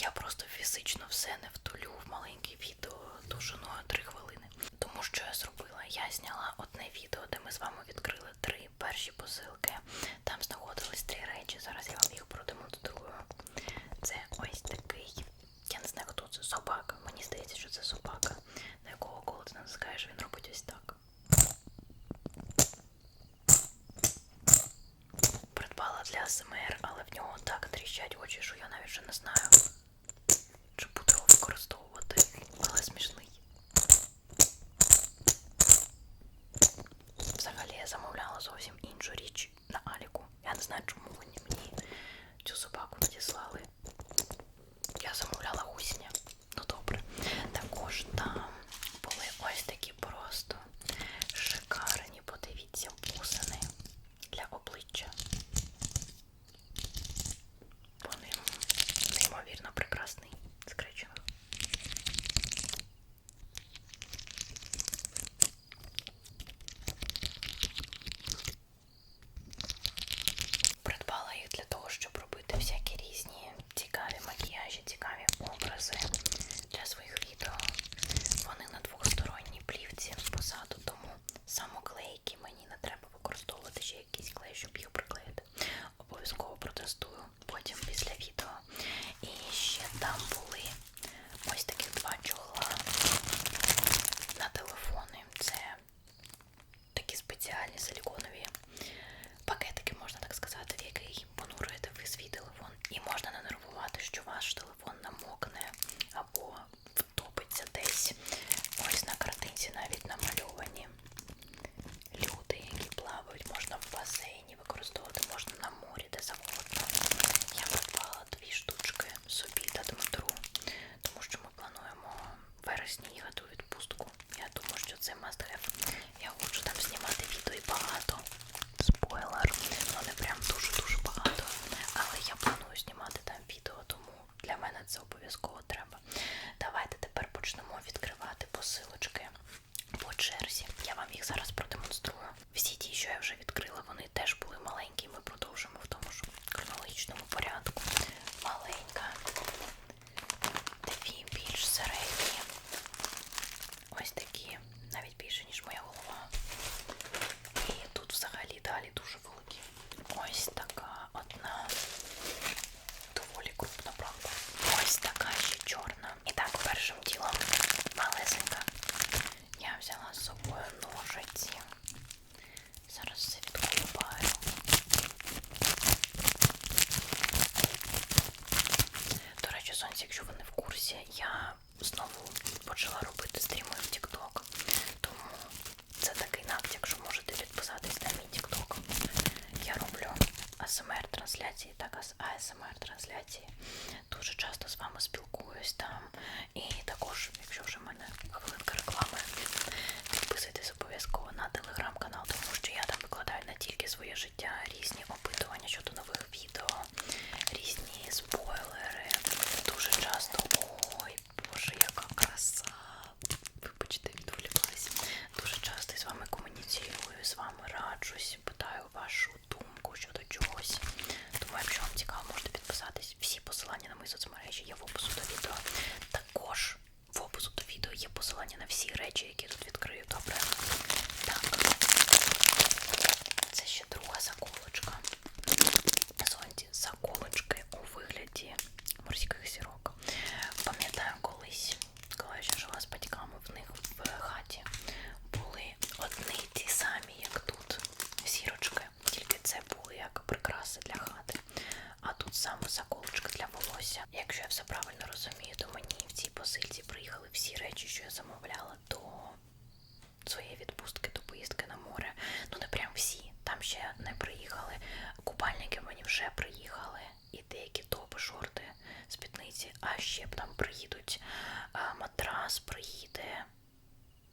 я просто трансляції, так і з АСМР трансляції. Дуже часто з вами спілкуюсь там і всі речі, які тут відкрию добре. місці, а ще там приїдуть е, матрас, приїде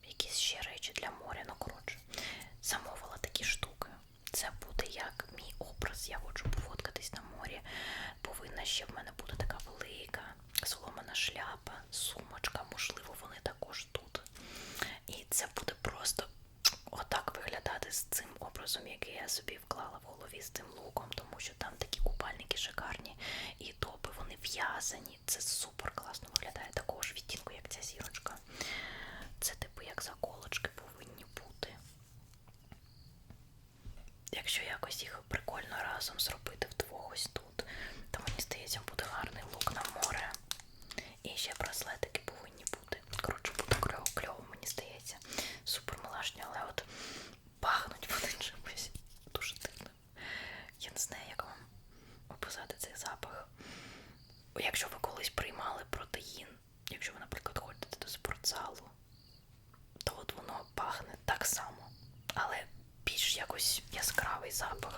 якісь ще речі для моря. Ну, коротше, замовила такі штуки. Це буде як мій образ. Я хочу пофоткатись на морі. Повинна ще в мене бути така велика, соломана шляпа, сумочка, можливо, вони також тут. І це буде просто отак виглядати з цим образом, який я собі вклала в голові з цим луком, тому що там такі купальники шикарні. І зв'язані. Це супер класно виглядає такого ж відтінку, як ця зірочка. Це типу як заколочки повинні бути. Якщо якось їх прикольно разом зробити вдвох ось тут, то мені здається, буде гарний лук на море. І ще браслетики повинні бути. Коротше, буде кльово, кльово мені здається. Супер милашня, але от колись приймали протеїн, якщо ви, наприклад, ходите до спортзалу, то от воно пахне так само, але більш якось яскравий запах.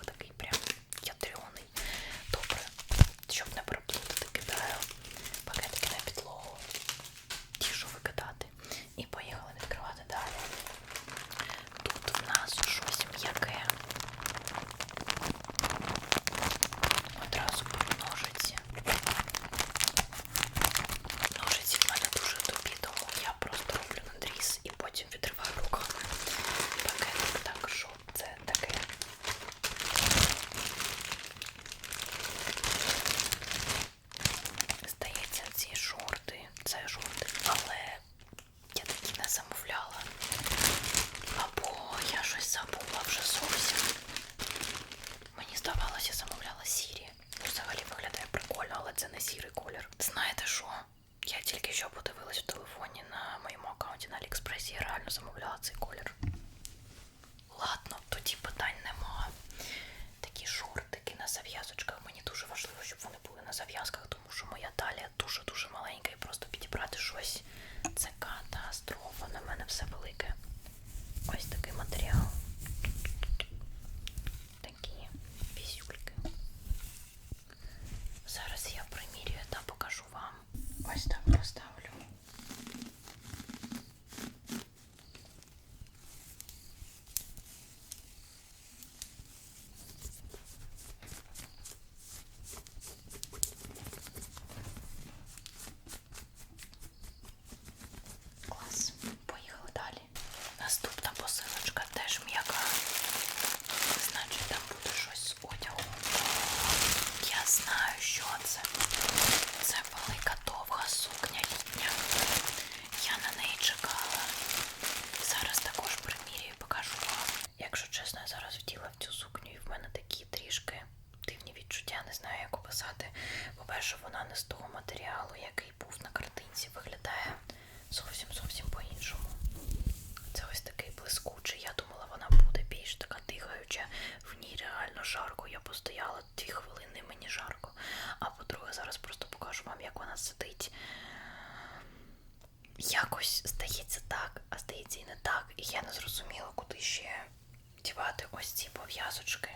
працювати ось ці пов'язочки,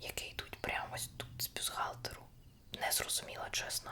які йдуть прямо ось тут з бюзгалтеру. Не зрозуміла, чесно,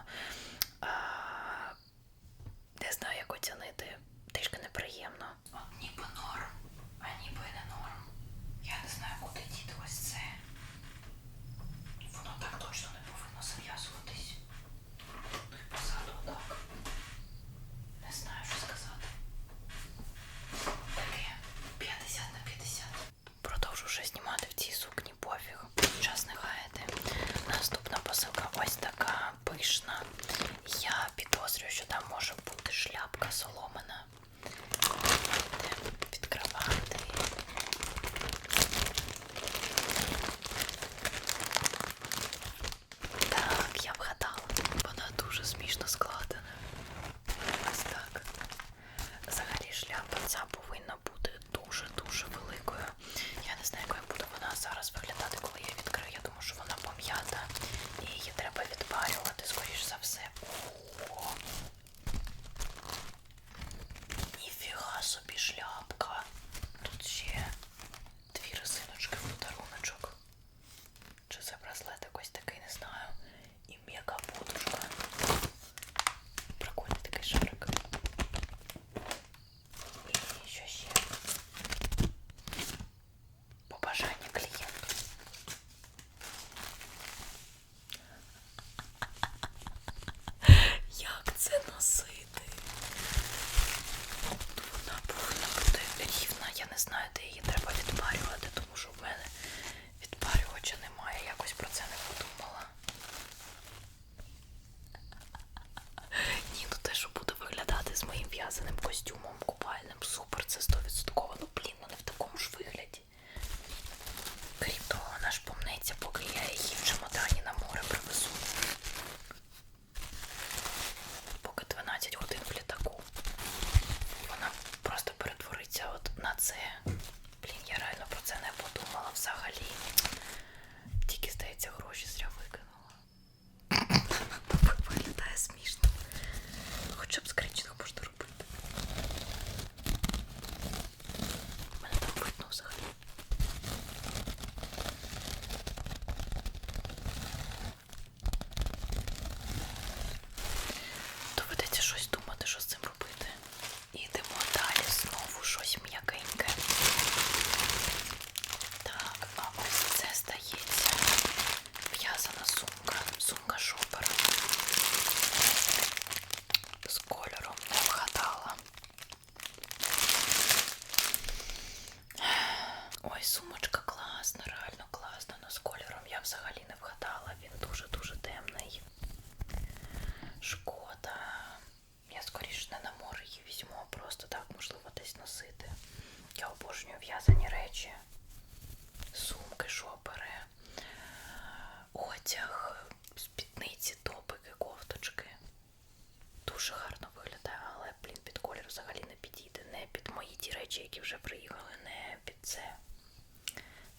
повинна бути дуже-дуже велика. Які вже приїхали, не під це.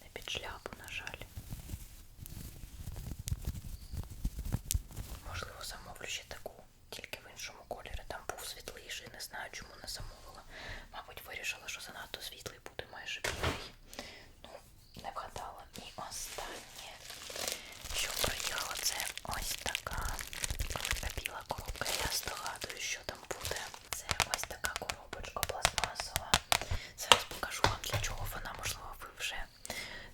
Не під шляпу, на жаль. Можливо, замовлю ще таку, тільки в іншому кольорі. Там був світліший, не знаю, чому не замовила. Мабуть, вирішила, що занадто світлий буде майже білий. Ну, не вгадала. І останнє, що приїхало, це ось така велика біла коробка. Я здогадую, що там буде. Це ось така коробочка пластмасова. Зараз покажу вам, для чого вона, можливо, ви вже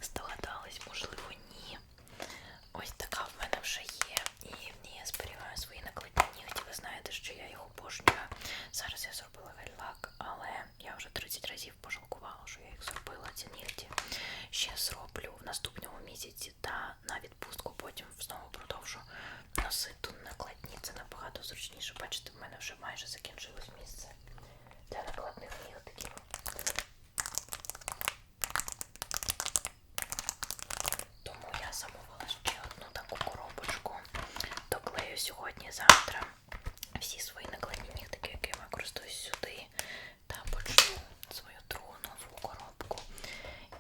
здогадались, можливо, ні. Ось така в мене вже є. І в ній я зберігаю свої накладні нігті. Ви знаєте, що я їх обожнюю. Зараз я зробила гель-лак, але я вже 30 разів пожалкувала, що я їх зробила, ці нігті. Ще зроблю в наступному місяці та на відпустку потім знову продовжу носити накладні. Це набагато зручніше. Бачите, в мене вже майже закінчилось місце для накладних нігтиків. Тому я замовила ще одну таку коробочку. Доклею сьогодні-завтра всі свої накладні нігтики, якими я користуюсь сюди, та почну свою другу нову коробку.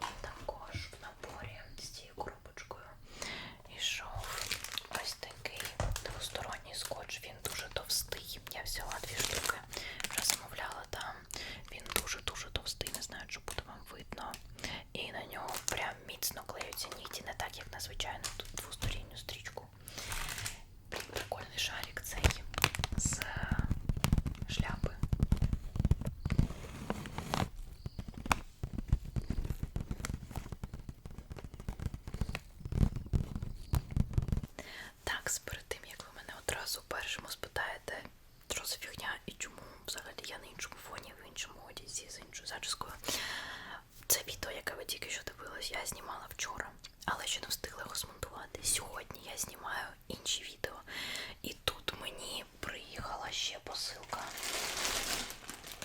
І також в наборі з цією коробочкою йшов ось такий двосторонній скотч. Він дуже товстий. Я взяла дві штуки, вже замовляла там. Він дуже-дуже товстий, не знаю, чи буде вам видно. І на нього прям міцно клеються нігті, не так, як на звичайну двосторінню стрічку. Блін, прикольний шарик цей з шляпи. Так, перед тим як ви мене одразу першому спитаєте, що за фігня і чому взагалі я на іншому фоні, в іншому одязі з іншою зачіскою. Це відео, яке ви тільки що дивились, я знімала вчора, але ще не встигла його змонтувати. Сьогодні я знімаю інші відео. І тут мені приїхала ще посилка.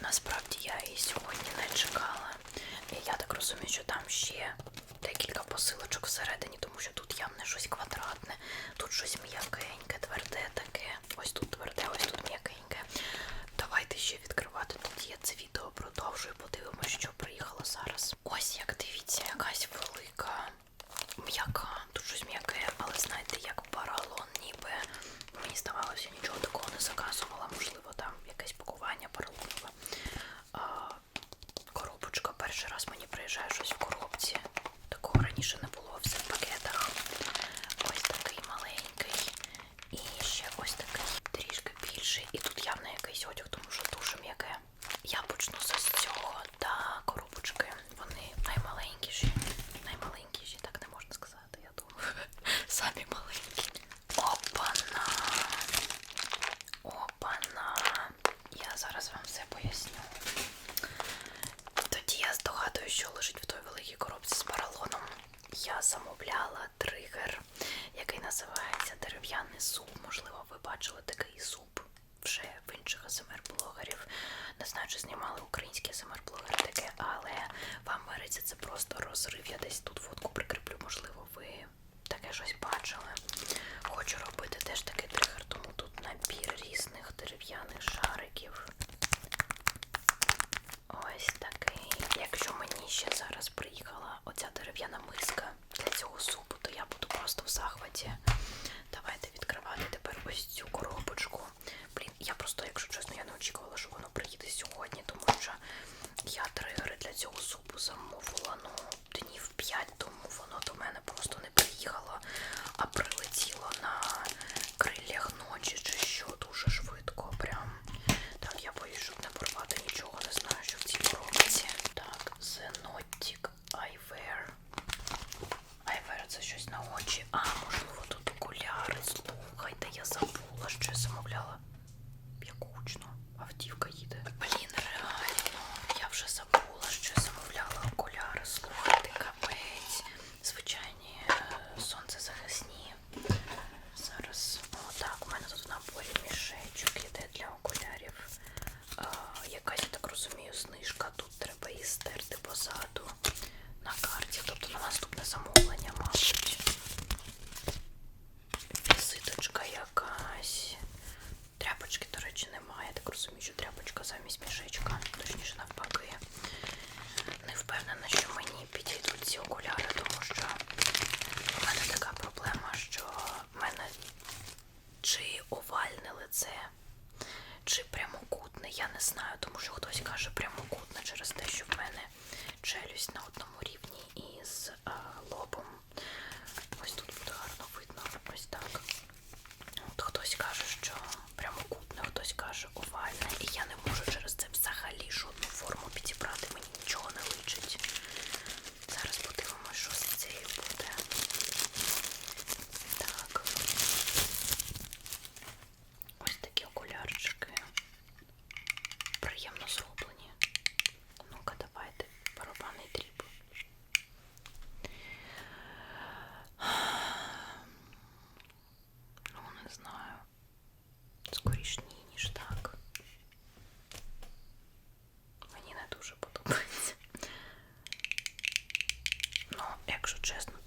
Насправді я її сьогодні не чекала. І я так розумію, що там ще декілька посилочок всередині, тому що тут явно щось квадратне, тут щось м'якеньке, тверде таке. Ось тут тверде, ось тут м'якеньке. Давайте ще відкривати. Тут є це відео продовжую, подивимося, що приїхало зараз. Ось як дивіться, якась велика, м'яка, тут щось м'яке, але знаєте, як паралон, ніби мені здавалося, нічого такого не заказувала. Можливо, там якесь пакування поролонове. Коробочка. Перший раз мені приїжджає щось в коробці. Такого на не було, все в пакетах. Ось такий маленький. І ще ось такий трішки більший. І тут явно якийсь одяг, тому що дуже м'яке. Я почну з ось цього та коробочки. Вони наймаленькіші. Наймаленькіші, так не можна сказати, я думаю. Самі маленькі. Опана! Опана! Я зараз вам все поясню. Тоді я здогадую, що лежить в той великій коробці з поролоном. Я замовляла тригер, який називається дерев'яний суп. Можливо, ви бачили такий суп вже в інших СМР-блогерів. Не знаю, чи знімали українські СМР-блогери таке, але в Америці це просто розрив. Я десь тут фотку прикріплю, можливо, ви таке щось бачили. Хочу робити теж такий тригер, тому тут набір різних дерев'яних шариків. Ось такий. Якщо мені ще зараз приїхала оця дерев'яна миска для цього супу, то я буду просто в захваті. Давайте відкривати тепер ось цю коробочку. Я просто, якщо чесно, я не очікувала, що воно приїде сьогодні, тому що я тригери для цього супу замовила ну, днів 5 тому воно до мене просто не приїхало, позаду на карті. Тобто на наступне замовлення, мабуть.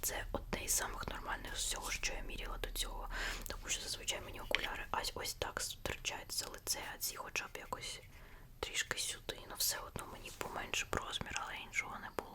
це одне із самих нормальних з цього, що я міряла до цього. Тому що зазвичай мені окуляри ось ось так втрачають за лице, а ці хоча б якось трішки сюди. Ну все одно мені поменше про розмір, але іншого не було.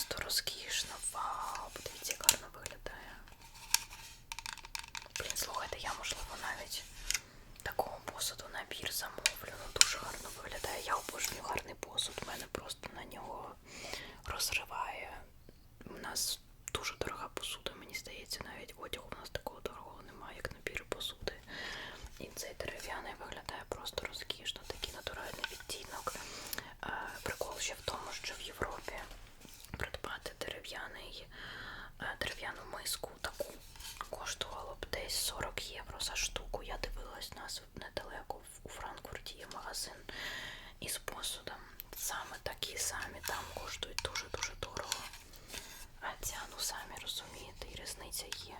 просто розкішно. Вау! Подивіться, як гарно виглядає. Блін, слухайте, я, можливо, навіть такого посуду набір замовлю. Ну, дуже гарно виглядає. Я обожнюю гарний посуд, У мене просто на нього розриває. У нас дуже дорога посуда, мені здається, навіть одяг у нас такого дорогого немає, як набір посуди. І цей дерев'яний виглядає просто розкішно, такий натуральний відтінок. Е, прикол ще в тому, що в Європі взяти дерев'яний е, дерев'яну миску. Таку коштувало б десь 40 євро за штуку. Я дивилась нас недалеко у Франкфурті є магазин із посудом. Саме такі самі там коштують дуже-дуже дорого. А ця, ну самі розумієте, і різниця є.